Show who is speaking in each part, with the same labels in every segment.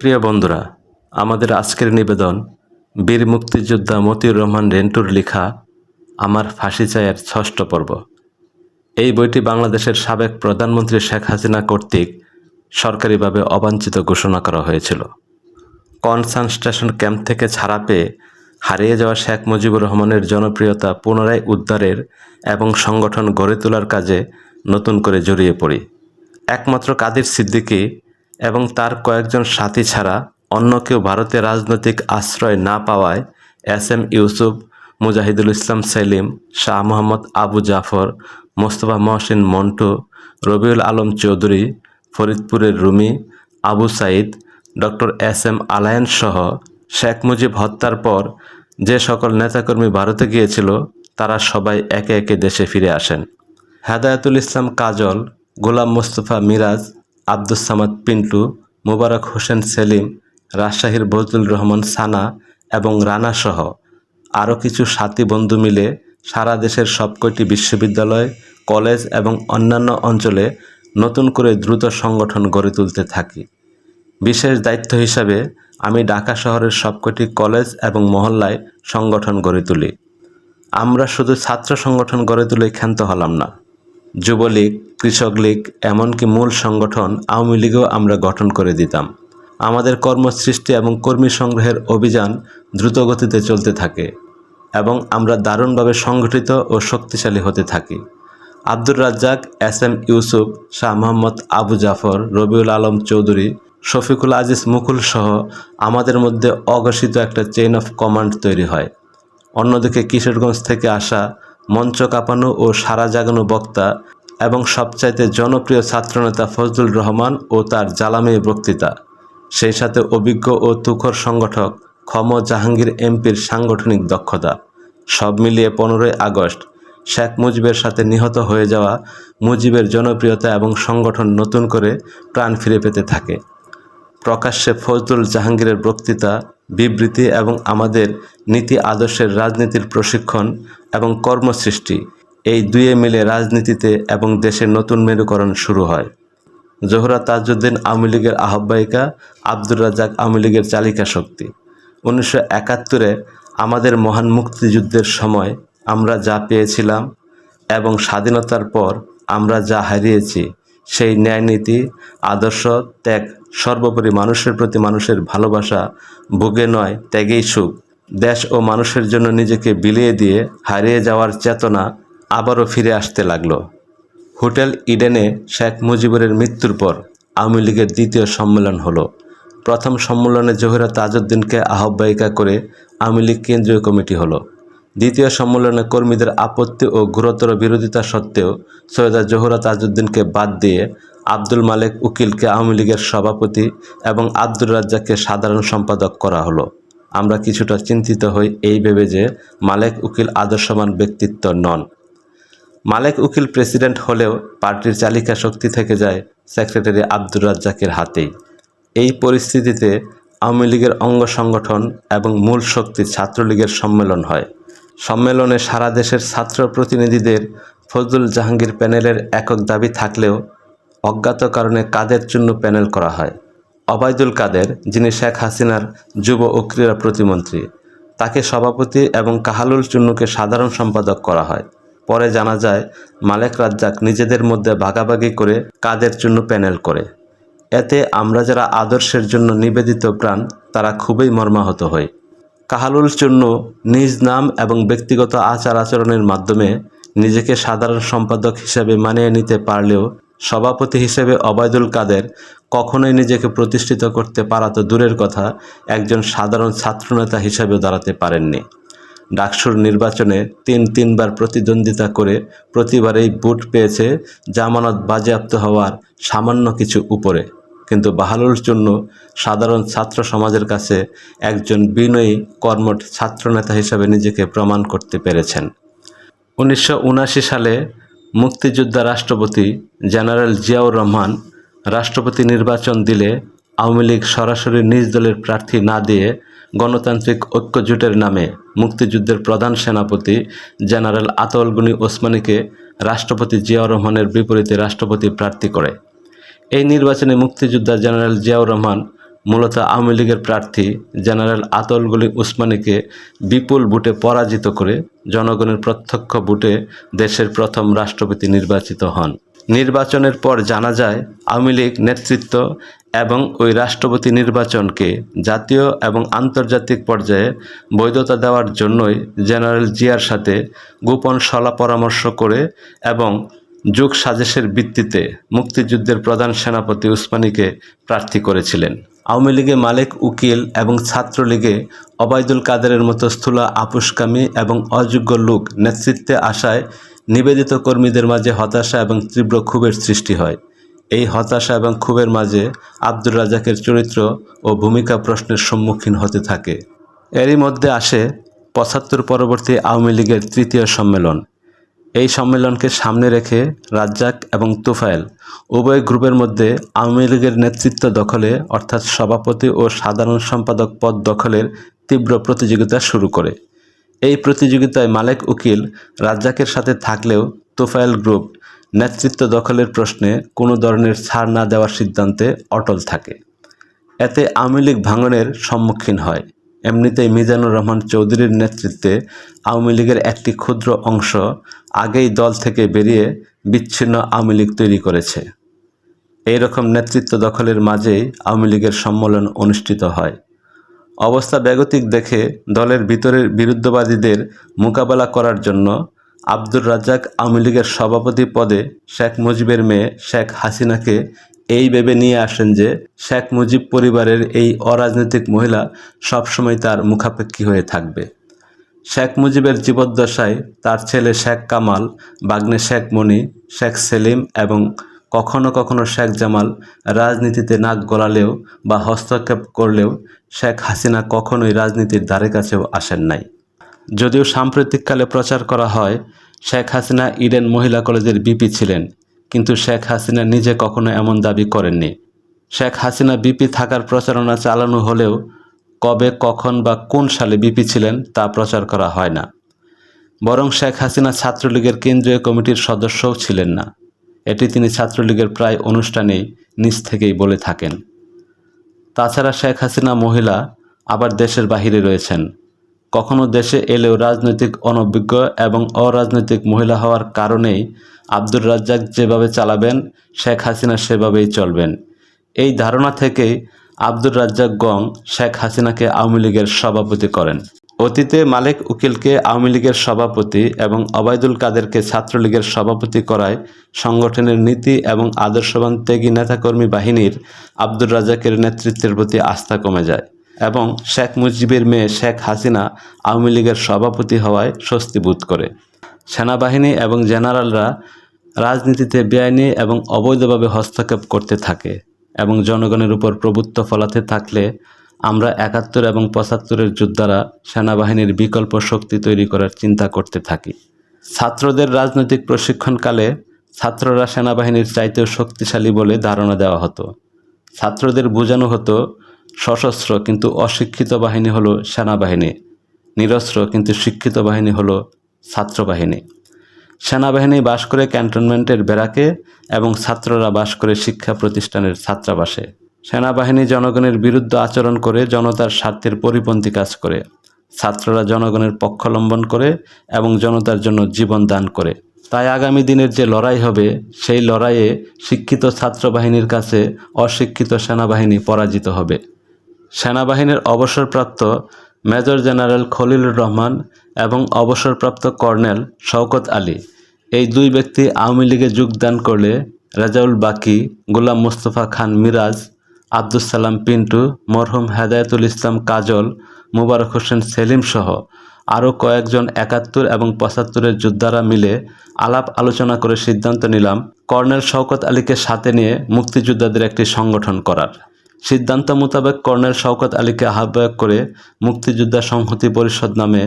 Speaker 1: প্রিয় বন্ধুরা, আমাদের আজকের নিবেদন বীর মুক্তিযোদ্ধা মতিউর রহমান রেন্টুর লেখা আমার ফাঁসি চায়ের ষষ্ঠ পর্ব। এই বইটি বাংলাদেশের সাবেক প্রধানমন্ত্রী শেখ হাসিনা কর্তৃক সরকারিভাবে অবাঞ্ছিত ঘোষণা করা হয়েছিল। কনসানস্ট্রেশন ক্যাম্প থেকে ছাড়া পেয়ে হারিয়ে যাওয়া শেখ মুজিবুর রহমানের জনপ্রিয়তা পুনরায় উদ্ধারের এবং সংগঠন গড়ে তোলার কাজে নতুন করে জড়িয়ে পড়ি। একমাত্র কাদের সিদ্দিকী এবং তার কয়েকজন সাথী ছাড়া অন্য কেউ ভারতে রাজনৈতিক আশ্রয় না পাওয়ায় এস এম ইউসুফ, মুজাহিদুল ইসলাম সেলিম, শাহ মোহাম্মদ আবু জাফর, মোস্তফা মহসিন মন্টু, রবিউল আলম চৌধুরী, ফরিদপুরের Rumi, Abu Sayeed doctor S M আলায়ন সহ শেখ মুজিব হত্যার পর যে সকল নেতাকর্মী ভারতে গিয়েছিল, তারা সবাই একে একে দেশে ফিরে আসেন। হেদায়তুল ইসলাম কাজল, গোলাম মোস্তফা মিরাজ আব্দুস সামাদ পিন্টু, মোবারক হোসেন সেলিম, রাজশাহীর বজলুল রহমান সানা এবং রানা সহ আরও কিছু সাথী বন্ধু মিলে সারা দেশের সবকটি বিশ্ববিদ্যালয়, কলেজ এবং অন্যান্য অঞ্চলে নতুন করে দ্রুত সংগঠন গড়ে তুলতে থাকি। বিশেষ দায়িত্ব হিসাবে আমি ঢাকা শহরের সবকটি কলেজ এবং মহল্লায় সংগঠন গড়ে তুলি। আমরা শুধু ছাত্র সংগঠন গড়ে তুলে ক্ষান্ত হলাম না। যুবলীগ কৃষক লীগ, এমনকি মূল সংগঠন আওয়ামী লীগও আমরা গঠন করে দিতাম। আমাদের কর্মসৃষ্টি এবং কর্মী সংগ্রহের অভিযান দ্রুত গতিতে চলতে থাকে এবং আমরা দারুণভাবে সংগঠিত ও শক্তিশালী হতে থাকি। আব্দুর রাজ্জাক, এস এম ইউসুফ, শাহ মোহাম্মদ আবু জাফর, রবিউল আলম চৌধুরী, শফিকুল আজিজ মুকুল সহ আমাদের মধ্যে অঘোষিত একটা চেইন অফ কমান্ড তৈরি হয়। অন্যদিকে কিশোরগঞ্জ থেকে আসা মঞ্চ কাঁপানো ও সারা জাগানো বক্তা এবং সবচাইতে জনপ্রিয় ছাত্রনেতা ফজলুর রহমান ও তার জ্বালামি বক্তৃতা। সেই সাথে অভিজ্ঞ ও তুখর সংগঠক ক্ষম জাহাঙ্গীর এমপির সাংগঠনিক দক্ষতা। সব মিলিয়ে পনেরোই আগস্ট শেখ মুজিবের সাথে নিহত হয়ে যাওয়া মুজিবের জনপ্রিয়তা এবং সংগঠন নতুন করে প্রাণ ফিরে পেতে থাকে। প্রকাশ্যে ফজলুল জাহাঙ্গীরের বক্তৃতা, বিবৃতি এবং আমাদের নীতি আদর্শের রাজনীতির প্রশিক্ষণ এবং কর্মসৃষ্টি এই দুয়ে মিলে রাজনীতিতে এবং দেশের নতুন মেরুকরণ শুরু হয়। জোহরা তাজউদ্দিন আওয়ামী লীগের আহ্বায়িকা আব্দুর রাজ্জাক আওয়ামী লীগের চালিকা শক্তি। উনিশশো একাত্তরে আমাদের মহান মুক্তিযুদ্ধের সময় আমরা যা পেয়েছিলাম এবং স্বাধীনতার পর আমরা যা হারিয়েছি, সেই ন্যায়নীতি আদর্শ, ত্যাগ, সর্বোপরি মানুষের প্রতি মানুষের ভালোবাসা, ভোগে নয়, ত্যাগেই সুখ। দেশ ও মানুষের জন্য নিজেকে বিলিয়ে দিয়ে হারিয়ে যাওয়ার চেতনা আবারও ফিরে আসতে লাগল। হোটেল ইডেনে শেখ মুজিবুরের মৃত্যুর পর আওয়ামী লীগের দ্বিতীয় সম্মেলন হলো। প্রথম সম্মেলনে জহিরা তাজউদ্দিনকে আহ্বায়িকা করে আওয়ামী লীগ কেন্দ্রীয় কমিটি হলো। দ্বিতীয় সম্মেলনে কর্মীদের আপত্তি ও গুরুতর বিরোধিতা সত্ত্বেও সৈয়দা জোহরা তাজউদ্দিনকে বাদ দিয়ে আব্দুল মালেক উকিলকে আওয়ামী লীগের সভাপতি এবং আব্দুর রাজ্জাককে সাধারণ সম্পাদক করা হলো। আমরা কিছুটা চিন্তিত হই এই ভেবে যে মালেক উকিল আদর্শমান ব্যক্তিত্ব নন। মালেক উকিল প্রেসিডেন্ট হলেও পার্টির চালিকা শক্তি থেকে যায় সেক্রেটারি আব্দুর রাজ্জাকের হাতেই। এই পরিস্থিতিতে আওয়ামী লীগের অঙ্গ সংগঠন এবং মূল শক্তি ছাত্রলীগের সম্মেলন হয়। সম্মেলনে সারা দেশের ছাত্র প্রতিনিধিদের ফজলুল জাহাঙ্গীর প্যানেলের একক দাবি থাকলেও অজ্ঞাত কারণে কাদের জন্য প্যানেল করা হয়? অবায়দুল কাদের, যিনি শেখ হাসিনার যুব ও ক্রীড়া প্রতিমন্ত্রী, তাকে সভাপতি এবং কাহালুল চুন্নুকে সাধারণ সম্পাদক করা হয়। পরে জানা যায়, মালেক রাজ্জাক নিজেদের মধ্যে ভাগাভাগি করে কাদের জন্য প্যানেল করে। এতে আমরা যারা আদর্শের জন্য নিবেদিত প্রাণ, তারা খুবই মর্মাহত হই। কাহালুল জন্য নিজ নাম এবং ব্যক্তিগত আচার আচরণের মাধ্যমে নিজেকে সাধারণ সম্পাদক হিসেবে মানিয়ে নিতে পারলেও সভাপতি হিসেবে অবায়দুল কাদের কখনোই নিজেকে প্রতিষ্ঠিত করতে পারা তো দূরের কথা, একজন সাধারণ ছাত্রনেতা হিসেবে দাঁড়াতে পারেননি। ডাকসুর নির্বাচনে তিন তিনবার প্রতিদ্বন্দ্বিতা করে প্রতিবারেই ভোট পেয়েছে জামানত বাজেয়াপ্ত হওয়ার সামান্য কিছু উপরে। কিন্তু বাহালুর জন্য সাধারণ ছাত্র সমাজের কাছে একজন বিনয়ী কর্মঠ ছাত্রনেতা হিসেবে নিজেকে প্রমাণ করতে পেরেছেন। উনিশশো সালে মুক্তিযোদ্ধা রাষ্ট্রপতি জেনারেল জিয়াউর রহমান রাষ্ট্রপতি নির্বাচন দিলে আওয়ামী লীগ সরাসরি নিজ দলের প্রার্থী না দিয়ে গণতান্ত্রিক ঐক্যজোটের নামে মুক্তিযুদ্ধের প্রধান সেনাপতি জেনারেল আতল গনি ওসমানীকে রাষ্ট্রপতি জিয়াউর রহমানের বিপরীতে রাষ্ট্রপতি প্রার্থী করে। এই নির্বাচনে মুক্তিযোদ্ধা জেনারেল জিয়াউর রহমান মূলত আওয়ামী লীগের প্রার্থী জেনারেল আতল গলি উসমানীকে বিপুল ভোটে পরাজিত করে জনগণের প্রত্যক্ষ ভোটে দেশের প্রথম রাষ্ট্রপতি নির্বাচিত হন। নির্বাচনের পর জানা যায়, আওয়ামী লীগ নেতৃত্ব এবং ওই রাষ্ট্রপতি নির্বাচনকে জাতীয় এবং আন্তর্জাতিক পর্যায়ে বৈধতা দেওয়ার জন্যই জেনারেল জিয়ার সাথে গোপন সলা পরামর্শ করে এবং যুগ সাজেশের ভিত্তিতে মুক্তিযুদ্ধের প্রধান সেনাপতি উসমানীকে প্রার্থী করেছিলেন। আওয়ামী লীগে মালিক, উকিল এবং ছাত্রলীগে অবায়দুল কাদেরের মতো স্থূলা, আপুষ্কামী এবং অযোগ্য লোক নেতৃত্বে আসায় নিবেদিত কর্মীদের মাঝে হতাশা এবং তীব্র ক্ষোভের সৃষ্টি হয়। এই হতাশা এবং ক্ষোভের মাঝে আব্দুর রাজাকের চরিত্র ও ভূমিকা প্রশ্নের সম্মুখীন হতে থাকে। এরই মধ্যে আসে পঁচাত্তর পরবর্তী আওয়ামী লীগের তৃতীয় সম্মেলন। এই সম্মেলনকে সামনে রেখে রাজ্জাক এবং তুফাইল উভয় গ্রুপের মধ্যে আওয়ামী লীগের নেতৃত্ব দখলে, অর্থাৎ সভাপতি ও সাধারণ সম্পাদক পদ দখলের তীব্র প্রতিযোগিতা শুরু করে। এই প্রতিযোগিতায় মালেক উকিল রাজ্জাকের সাথে থাকলেও তুফাইল গ্রুপ নেতৃত্ব দখলের প্রশ্নে কোনো ধরনের ছাড় না দেওয়ার সিদ্ধান্তে অটল থাকে। এতে আওয়ামী লীগ ভাঙনের সম্মুখীন হয়। এমনিতেই মিজানুর রহমান চৌধুরীর নেতৃত্বে আওয়ামী লীগের একটি ক্ষুদ্র অংশ আগেই দল থেকে বেরিয়ে বিচ্ছিন্ন আওয়ামী লীগ তৈরি করেছে। এই রকম নেতৃত্ব দখলের মাঝেই আওয়ামী লীগের সম্মেলন অনুষ্ঠিত হয়। অবস্থা বেগতিক দেখে দলের ভিতরের বিরুদ্ধবাদীদের মোকাবেলা করার জন্য আব্দুর রাজ্জাক আওয়ামী লীগের সভাপতি পদে শেখ মুজিবের মেয়ে শেখ হাসিনাকে এই ভেবে নিয়ে আসেন যে শেখ মুজিব পরিবারের এই অরাজনৈতিক মহিলা সবসময় তার মুখাপেক্ষী হয়ে থাকবে। শেখ মুজিবের জীবদ্দশায় তার ছেলে শেখ কামাল, বাগ্নে শেখ মনি, শেখ সেলিম এবং কখনো কখনো শেখ জামাল রাজনীতিতে নাক গলালেও বা হস্তক্ষেপ করলেও শেখ হাসিনা কখনোই রাজনীতির ধারে কাছেও আসেন নাই। যদিও সাম্প্রতিককালে প্রচার করা হয়, শেখ হাসিনা ইডেন মহিলা কলেজের বিপি ছিলেন, কিন্তু শেখ হাসিনা নিজে কখনো এমন দাবি করেননি। শেখ হাসিনা বিপি থাকার প্রচারণা চালানো হলেও কবে, কখন বা কোন সালে বিপি ছিলেন তা প্রচার করা হয় না। বরং শেখ হাসিনা ছাত্রলীগের কেন্দ্রীয় কমিটির সদস্যও ছিলেন না। এটি তিনি ছাত্রলীগের প্রায় অনুষ্ঠানেই নিজ থেকেই বলে থাকেন। তাছাড়া শেখ হাসিনা মহিলা আবার দেশের বাহিরে রয়েছেন। কখনো দেশে এলেও রাজনৈতিক অনভিজ্ঞ এবং অরাজনৈতিক মহিলা হওয়ার কারণেই আব্দুর রাজ্জাক যেভাবে চালাবেন, শেখ হাসিনা সেভাবেই চলবেন। এই ধারণা থেকেই আব্দুর রাজ্জাক গং শেখ হাসিনাকে আওয়ামী লীগের সভাপতি করেন। অতীতে মালিক উকিলকে আওয়ামী লীগের সভাপতি এবং অবায়দুল কাদেরকে ছাত্রলীগের সভাপতি করায় সংগঠনের নীতি এবং আদর্শবান ত্যাগী নেতাকর্মী বাহিনীর আব্দুর রাজ্জাকের নেতৃত্বের প্রতি আস্থা কমে যায়। এবং শেখ মুজিবের মেয়ে শেখ হাসিনা আওয়ামী লীগের সভাপতি হওয়ায় স্বস্তি বোধ করে। সেনাবাহিনী এবং জেনারেলরা রাজনীতিতে বেআইনি এবং অবৈধভাবে হস্তক্ষেপ করতে থাকে এবং জনগণের উপর প্রভুত্ব ফলাতে থাকলে আমরা একাত্তর এবং পঁচাত্তরের যোদ্ধারা সেনাবাহিনীর বিকল্প শক্তি তৈরি করার চিন্তা করতে থাকি। ছাত্রদের রাজনৈতিক প্রশিক্ষণকালে ছাত্ররা সেনাবাহিনীর চাইতেও শক্তিশালী বলে ধারণা দেওয়া হতো। ছাত্রদের বোঝানো হতো সশস্ত্র কিন্তু অশিক্ষিত বাহিনী হলো সেনাবাহিনী, নিরস্ত্র কিন্তু শিক্ষিত বাহিনী হলো ছাত্রবাহিনী। সেনাবাহিনী বাস করে ক্যান্টনমেন্টের বেড়াকে এবং ছাত্ররা বাস করে শিক্ষা প্রতিষ্ঠানের ছাত্রাবাসে। সেনাবাহিনী জনগণের বিরুদ্ধে আচরণ করে, জনতার স্বার্থের পরিপন্থী কাজ করে। ছাত্ররা জনগণের পক্ষলম্বন করে এবং জনতার জন্য জীবন দান করে। তাই আগামী দিনের যে লড়াই হবে, সেই লড়াইয়ে শিক্ষিত ছাত্রবাহিনীর কাছে অশিক্ষিত সেনাবাহিনী পরাজিত হবে। সেনাবাহিনীর অবসরপ্রাপ্ত মেজর জেনারেল খলিলুর রহমান এবং অবসরপ্রাপ্ত কর্নেল শওকত আলী। এই দুই ব্যক্তি আওয়ামী লীগে যোগদান করলে রাজাউল বাকি, গোলাম মোস্তফা খান মিরাজ, আব্দুস সালাম পিন্টু, মরহুম হেদায়েতুল ইসলাম কাজল, মুবারক হোসেন সেলিম সহ আরও কয়েকজন একাত্তর এবং পঁচাত্তরের যোদ্ধারা মিলে আলাপ আলোচনা করে সিদ্ধান্ত নিলাম কর্নেল শওকত আলীকে সাথে নিয়ে মুক্তিযোদ্ধাদের একটি সংগঠন করার। সিদ্ধান্ত মোতাবেক কর্নেল শওকত আলীকে আহ্বায়ক করে মুক্তিযোদ্ধা সংহতি পরিষদ নামে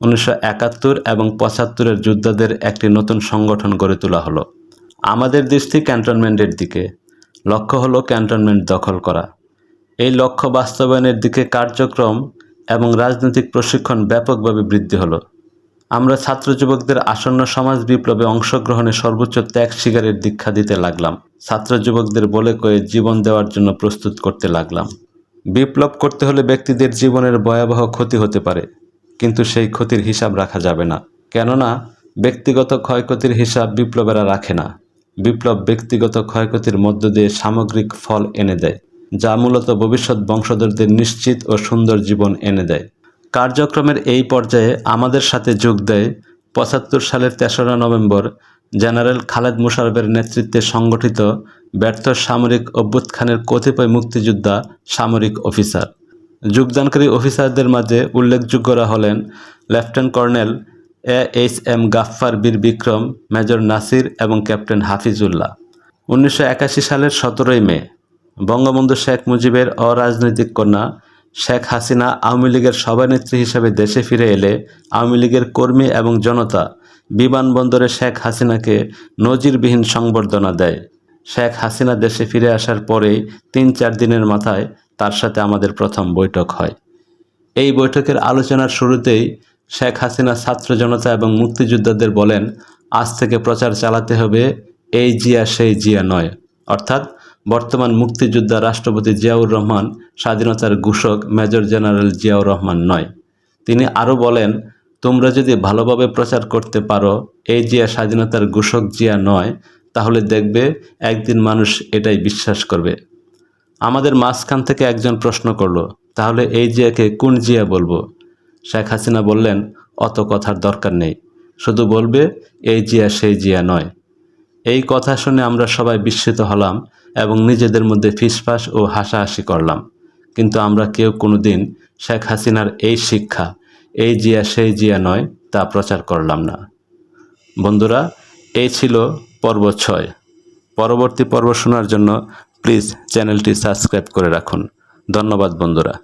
Speaker 1: উনিশশো একাত্তর এবং পঁচাত্তরের যোদ্ধাদের একটি নতুন সংগঠন গড়ে তোলা হলো। আমাদের দৃষ্টি ক্যান্টনমেন্টের দিকে। লক্ষ্য হলো ক্যান্টনমেন্ট দখল করা। এই লক্ষ্য বাস্তবায়নের দিকে কার্যক্রম এবং রাজনৈতিক প্রশিক্ষণ ব্যাপকভাবে বৃদ্ধি হলো। আমরা ছাত্র যুবকদের আসন্ন সমাজ বিপ্লবে অংশগ্রহণে সর্বোচ্চ ত্যাগ শিকারের দীক্ষা দিতে লাগলাম। ছাত্র যুবকদের বলে কয়ে জীবন দেওয়ার জন্য প্রস্তুত করতে লাগলাম। বিপ্লব করতে হলে ব্যক্তিদের জীবনের ভয়াবহ ক্ষতি হতে পারে, কিন্তু সেই ক্ষতির হিসাব রাখা যাবে না। কেননা, ব্যক্তিগত ক্ষয়ক্ষতির হিসাব বিপ্লবেরা রাখে না। বিপ্লব ব্যক্তিগত ক্ষয়ক্ষতির মধ্য দিয়ে সামগ্রিক ফল এনে দেয়, যা মূলত ভবিষ্যৎ বংশধরদের নিশ্চিত ও সুন্দর জীবন এনে দেয়। কার্যক্রমের এই পর্যায়ে আমাদের সাথে যোগ দেয় পঁচাত্তর সালের তেসরা নভেম্বর জেনারেল খালেদ মুশারফের নেতৃত্বে সংগঠিত ব্যর্থ সামরিক অভ্যুত্থানের কতিপয় মুক্তিযোদ্ধা সামরিক অফিসার। যোগদানকারী অফিসারদের মাঝে উল্লেখযোগ্যরা হলেন lieutenant colonel A H M Gaffar Bir Bikram, major Nasir এবং ক্যাপ্টেন হাফিজুল্লাহ। উনিশশো একাশি সালের সতেরোই মে বঙ্গবন্ধু শেখ মুজিবের অরাজনৈতিক কন্যা শেখ হাসিনা আওয়ামী লীগের সভানেত্রী হিসেবে দেশে ফিরে এলে আওয়ামী লীগের কর্মী এবং জনতা বিমানবন্দরে শেখ হাসিনাকে নজিরবিহীন সংবর্ধনা দেয়। শেখ হাসিনা দেশে ফিরে আসার পরেই তিন চার দিনের মাথায় তার সাথে আমাদের প্রথম বৈঠক হয়। এই বৈঠকের আলোচনার শুরুতেই শেখ হাসিনা ছাত্র জনতা এবং মুক্তিযোদ্ধাদের বলেন, আজ থেকে প্রচার চালাতে হবে, এই জিয়া সেই জিয়া নয়। অর্থাৎ বর্তমান মুক্তিযোদ্ধা রাষ্ট্রপতি জিয়াউর রহমান স্বাধীনতার ঘোষক মেজর জেনারেল জিয়াউর রহমান নয়। তিনি আরও বলেন, তোমরা যদি ভালোভাবে প্রচার করতে পারো, এই জিয়া স্বাধীনতার ঘোষক জিয়া নয়, তাহলে দেখবে একদিন মানুষ এটাই বিশ্বাস করবে। আমাদের মাঝখান থেকে একজন প্রশ্ন করল, তাহলে এই জিয়াকে কোন জিয়া বলব? শেখ হাসিনা বললেন, অত কথার দরকার নেই। শুধু বলবে, এই জিয়া সেই জিয়া নয়। এই কথা শুনে আমরা সবাই বিস্মিত হলাম এবং নিজেদের মধ্যে ফিসফাস ও হাসাহাসি করলাম। কিন্তু আমরা কেউ কোনোদিন শেখ হাসিনার এই শিক্ষা, এই জিয়া সেই জিয়া নয়, তা প্রচার করলাম না। বন্ধুরা, এই ছিল পর্ব ছয়। পরবর্তী পর্ব শোনার জন্য প্লিজ চ্যানেলটি সাবস্ক্রাইব করে রাখুন। ধন্যবাদ বন্ধুরা।